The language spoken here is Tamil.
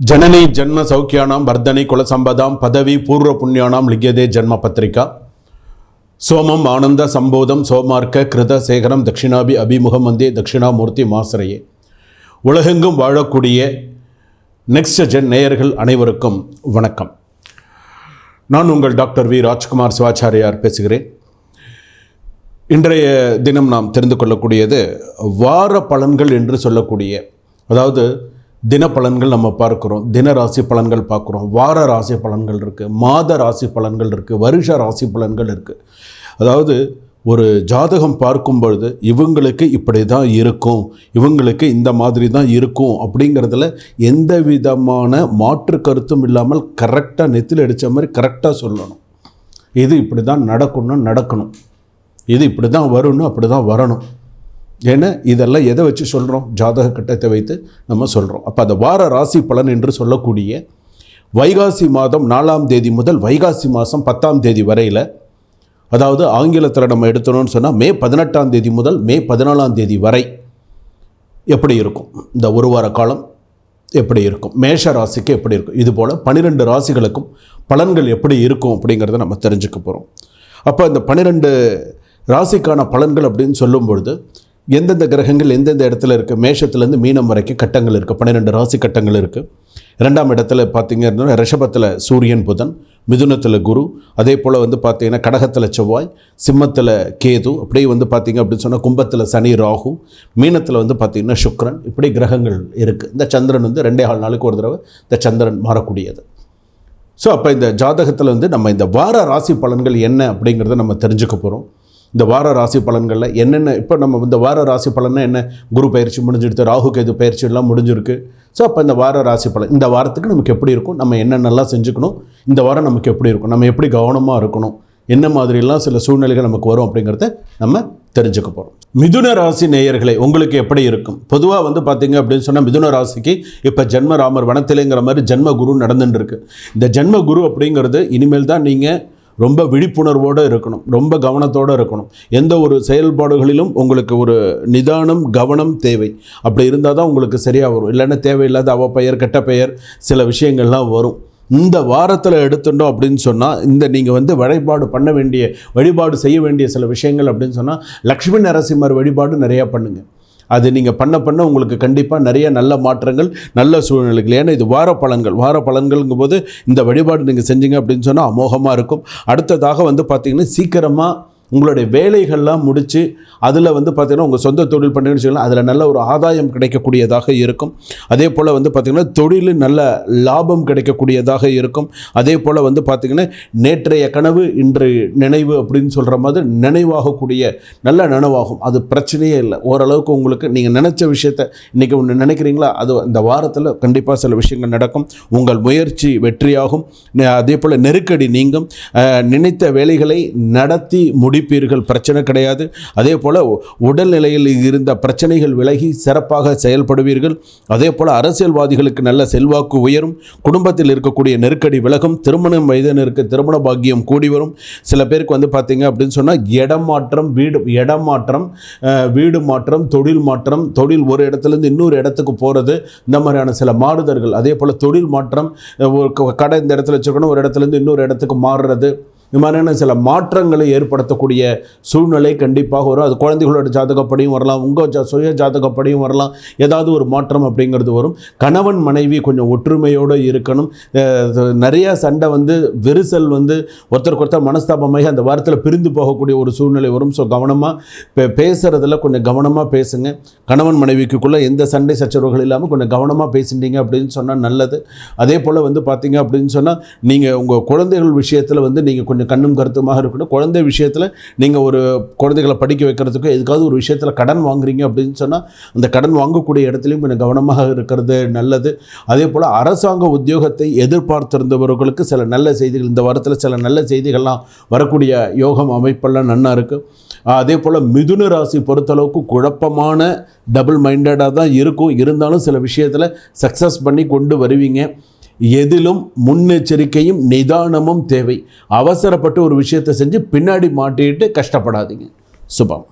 ஜனனி ஜென்ம சௌக்கியானாம் வர்த்தனை குலசம்பதாம் பதவி பூர்வ புண்ணியானாம் லிங்கியதே ஜன்ம பத்திரிகா. சோமம் ஆனந்த சம்போதம் சோமார்க்க கிருத சேகரம் தட்சிணாபி அபிமுகம் வந்தே தட்சிணாமூர்த்தி மாசரையே உலகெங்கும் வாழக்கூடிய நெக்ஸ்ட் ஜென் நேயர்கள் அனைவருக்கும் வணக்கம். நான் உங்கள் டாக்டர் வி. ராஜ்குமார் சிவாச்சாரியார் பேசுகிறேன். இன்றைய தினம் நாம் தெரிந்து கொள்ளக்கூடியது வார பலன்கள் என்று சொல்லக்கூடிய அதாவது தின பலன்கள் நம்ம பார்க்குறோம். தின ராசி பலன்கள் பார்க்குறோம். வார ராசி பலன்கள் இருக்குது மாத ராசி பலன்கள் இருக்குது வருஷ ராசி பலன்கள் இருக்குது அதாவது ஒரு ஜாதகம் பார்க்கும் பொழுது இவங்களுக்கு இப்படி தான் இருக்கும். இவங்களுக்கு இந்த மாதிரி தான் இருக்கும் அப்படிங்கிறதுல எந்த விதமான மாற்று கருத்தும் இல்லாமல் கரெக்டாக நெத்தில் அடித்த மாதிரி கரெக்டாக சொல்லணும். இது இப்படி தான் நடக்கணும்னா நடக்கணும். இது இப்படி தான் வரும்னு அப்படி தான் வரணும். ஏன்னா இதெல்லாம் எதை வச்சு சொல்கிறோம் ஜாதக கட்டத்தை வைத்து நம்ம சொல்கிறோம் அப்போ அந்த வார ராசி பலன் என்று சொல்லக்கூடிய வைகாசி மாதம் நாலாம் தேதி முதல் வைகாசி மாதம் பத்தாம் தேதி வரையில் அதாவது ஆங்கிலத்தில் நம்ம எடுத்தணும்னு சொன்னால் மே பதினெட்டாம் தேதி முதல் மே பதினாலாம் தேதி வரை எப்படி இருக்கும்? இந்த ஒரு வார காலம் எப்படி இருக்கும்? மேஷ ராசிக்கு எப்படி இருக்கும்? இது போல் பன்னிரெண்டு ராசிகளுக்கும் பலன்கள் எப்படி இருக்கும் அப்படிங்கிறத நம்ம தெரிஞ்சுக்க போகிறோம் அப்போ இந்த பன்னிரெண்டு ராசிக்கான பலன்கள் அப்படின்னு சொல்லும் பொழுது எந்தெந்த கிரகங்கள் எந்தெந்த இடத்துல இருக்குது மேஷத்துலேருந்து மீனம் வரைக்கும் கட்டங்கள் இருக்குது பன்னிரெண்டு ராசி கட்டங்கள் இருக்குது ரெண்டாம் இடத்துல பார்த்தீங்கன்னா ரிஷபத்தில் சூரியன் புதன் மிதுனத்தில் குரு. அதே போல் வந்து பார்த்தீங்கன்னா கடகத்தில் செவ்வாய் சிம்மத்தில் கேது. அப்படியே வந்து பார்த்தீங்க அப்படின்னு சொன்னால் கும்பத்தில் சனி ராகு. மீனத்தில் வந்து பார்த்திங்கன்னா சுக்ரன் இப்படி கிரகங்கள் இருக்குது இந்த சந்திரன் வந்து ரெண்டே ஆள் நாளுக்கு ஒரு தடவை இந்த சந்திரன் மாறக்கூடியது. ஸோ அப்போ இந்த ஜாதகத்தில் வந்து நம்ம இந்த வார ராசி பலன்கள் என்ன அப்படிங்கிறத நம்ம தெரிஞ்சுக்க போகிறோம் இந்த வார ராசி பலன்களில் என்னென்ன இப்போ நம்ம இந்த வார ராசி பலன்னா என்ன? குரு பயிற்சி முடிஞ்சிடுது ராகு கேது பயிற்சி எல்லாம் முடிஞ்சிருக்கு. ஸோ அப்போ இந்த வார ராசி பலன் இந்த வாரத்துக்கு நமக்கு எப்படி இருக்கும்? நம்ம என்னென்னலாம் செஞ்சுக்கணும்? இந்த வாரம் நமக்கு எப்படி இருக்கும்? நம்ம எப்படி கவனமாக இருக்கணும்? என்ன மாதிரிலாம் சில சூழ்நிலைகள் நமக்கு வரும் அப்படிங்கிறத நம்ம தெரிஞ்சுக்க போகிறோம் மிதுன ராசி நேயர்களே உங்களுக்கு எப்படி இருக்கும்? பொதுவாக வந்து பார்த்தீங்க அப்படின்னு சொன்னால் மிதுன ராசிக்கு இப்போ ஜென்ம ராமர் வனத்திலேங்கிற மாதிரி ஜென்ம குரு நடந்துட்டு இருக்கு. இந்த ஜென்ம குரு அப்படிங்கிறது இனிமேல் தான் நீங்கள் ரொம்ப விழிப்புணர்வோடு இருக்கணும் ரொம்ப கவனத்தோடு இருக்கணும். எந்த ஒரு செயல்பாடுகளிலும் உங்களுக்கு ஒரு நிதானம் கவனம் தேவை. அப்படி இருந்தால் தான் உங்களுக்கு சரியாக வரும். இல்லைன்னா தேவையில்லாத அவ பெயர் கெட்ட பெயர் சில விஷயங்கள்லாம் வரும். இந்த வாரத்தில் எடுத்துட்டோம் அப்படின்னு சொன்னால் இந்த நீங்கள் வந்து வழிபாடு பண்ண வேண்டிய வழிபாடு செய்ய வேண்டிய சில விஷயங்கள் அப்படின்னு சொன்னால் லக்ஷ்மி நரசிம்மர் வழிபாடு நிறையா பண்ணுங்கள் அது நீங்கள் பண்ண பண்ண உங்களுக்கு கண்டிப்பாக நிறைய நல்ல மாற்றங்கள் நல்ல சூழ்நிலைகள். ஏன்னா இது வார பலன்கள் வார பலன்கள்ங்கும் போது இந்த வழிபாடு நீங்கள் செஞ்சீங்க அப்படின்னு சொன்னால் அமோகமாக இருக்கும். அடுத்ததாக வந்து பார்த்திங்கன்னா சீக்கிரமாக உங்களுடைய வேலைகள்லாம் முடித்து அதில் வந்து பார்த்திங்கன்னா உங்கள் சொந்த தொழில் பண்ணுறீங்கன்னு சொல்லலாம் அதில் நல்ல ஒரு ஆதாயம் கிடைக்கக்கூடியதாக இருக்கும். அதே போல் வந்து பார்த்திங்கன்னா தொழிலில் நல்ல லாபம் கிடைக்கக்கூடியதாக இருக்கும். அதே போல் வந்து பார்த்திங்கன்னா நேற்றைய கனவு இன்று நினைவு அப்படின்னு சொல்கிற மாதிரி நினைவாகக்கூடிய நல்ல நனவாகும். அது பிரச்சனையே இல்லை. ஓரளவுக்கு உங்களுக்கு நீங்கள் நினச்ச விஷயத்த இன்றைக்கி ஒன்று நினைக்கிறீங்களா? அது இந்த வாரத்தில் கண்டிப்பாக சில விஷயங்கள் நடக்கும். உங்கள் முயற்சி வெற்றியாகும். அதே போல் நெருக்கடி நீங்கும். நினைத்த வேலைகளை நடத்தி முடி முடிப்பீர்கள் பிரச்சனை கிடையாது. அதே போல் உடல்நிலையில் இருந்த பிரச்சனைகள் விலகி சிறப்பாக செயல்படுவீர்கள். அதே போல் அரசியல்வாதிகளுக்கு நல்ல செல்வாக்கு உயரும். குடும்பத்தில் இருக்கக்கூடிய நெருக்கடி விலகும். திருமணம் வயதினருக்கு திருமண பாக்கியம் கூடி வரும். சில பேருக்கு வந்து பார்த்தீங்க அப்படின்னு சொன்னால் இடம் மாற்றம் வீடு இடம் மாற்றம் வீடு மாற்றம் தொழில் மாற்றம் தொழில் ஒரு இடத்துலேருந்து இன்னொரு இடத்துக்கு போகிறது இந்த மாதிரியான சில மாறுதல்கள். அதே போல் தொழில் மாற்றம் ஒரு க- கடை இந்த இடத்துல வச்சுருக்கணும் ஒரு இடத்துலேருந்து இன்னொரு இடத்துக்கு மாறுறது. இந்த மாதிரியான சில மாற்றங்களை ஏற்படுத்தக்கூடிய சூழ்நிலை கண்டிப்பாக வரும். அது குழந்தைகளோட ஜாதகப்படியும் வரலாம். உங்கள் ஜா சுய ஜாதகப்படியும் வரலாம். ஏதாவது ஒரு மாற்றம் அப்படிங்கிறது வரும். கணவன் மனைவி கொஞ்சம் ஒற்றுமையோடு இருக்கணும். நிறையா நிறைய சண்டை வந்து விரிசல் வந்து ஒருத்தருக்கு ஒருத்தர் மனஸ்தாபமாகி அந்த வாரத்தில் பிரிந்து போகக்கூடிய ஒரு சூழ்நிலை வரும். ஸோ கவனமாக பே பேசுகிறதுல கொஞ்சம் கவனமாக பேசுங்க. கணவன் மனைவிக்குள்ளே எந்த சண்டை சச்சரவுகள் இல்லாமல் கொஞ்சம் கவனமாக பேசிட்டீங்க அப்படின்னு சொன்னால் நல்லது. அதே போல் வந்து பார்த்தீங்க அப்படின்னு சொன்னால் நீங்கள் உங்கள் குழந்தைகள் விஷயத்தில் வந்து நீங்கள் கொஞ்சம் கண்ணும் கருத்துமாக இருக்கணும். குழந்தை விஷயத்தில் நீங்கள் ஒரு குழந்தைகளை படிக்க வைக்கிறதுக்கு எதுக்காவது ஒரு விஷயத்தில் கடன் வாங்குறீங்க அப்படின்னு சொன்னால் அந்த கடன் வாங்கக்கூடிய இடத்துலையும் கொஞ்சம் கவனமாக இருக்கிறது நல்லது. அதே போல் அரசாங்க உத்தியோகத்தை எதிர்பார்த்திருந்தவர்களுக்கு சில நல்ல செய்திகள் இந்த வாரத்தில் சில நல்ல செய்திகள்லாம் வரக்கூடிய யோகம் அமைப்பெல்லாம் நன்னா இருக்குது அதே போல் மிதுன ராசி பொறுத்தளவுக்கு குழப்பமான டபுள் மைண்டடாக தான் இருக்கும். இருந்தாலும் சில விஷயத்தில் சக்ஸஸ் பண்ணி கொண்டு வருவீங்க. எதிலும் முன்னெச்சரிக்கையும் நிதானமும் தேவை. அவசரப்பட்டு ஒரு விஷயத்தை செஞ்சு பின்னாடி மாட்டிட்டு கஷ்டப்படாதீங்க. சுபம்.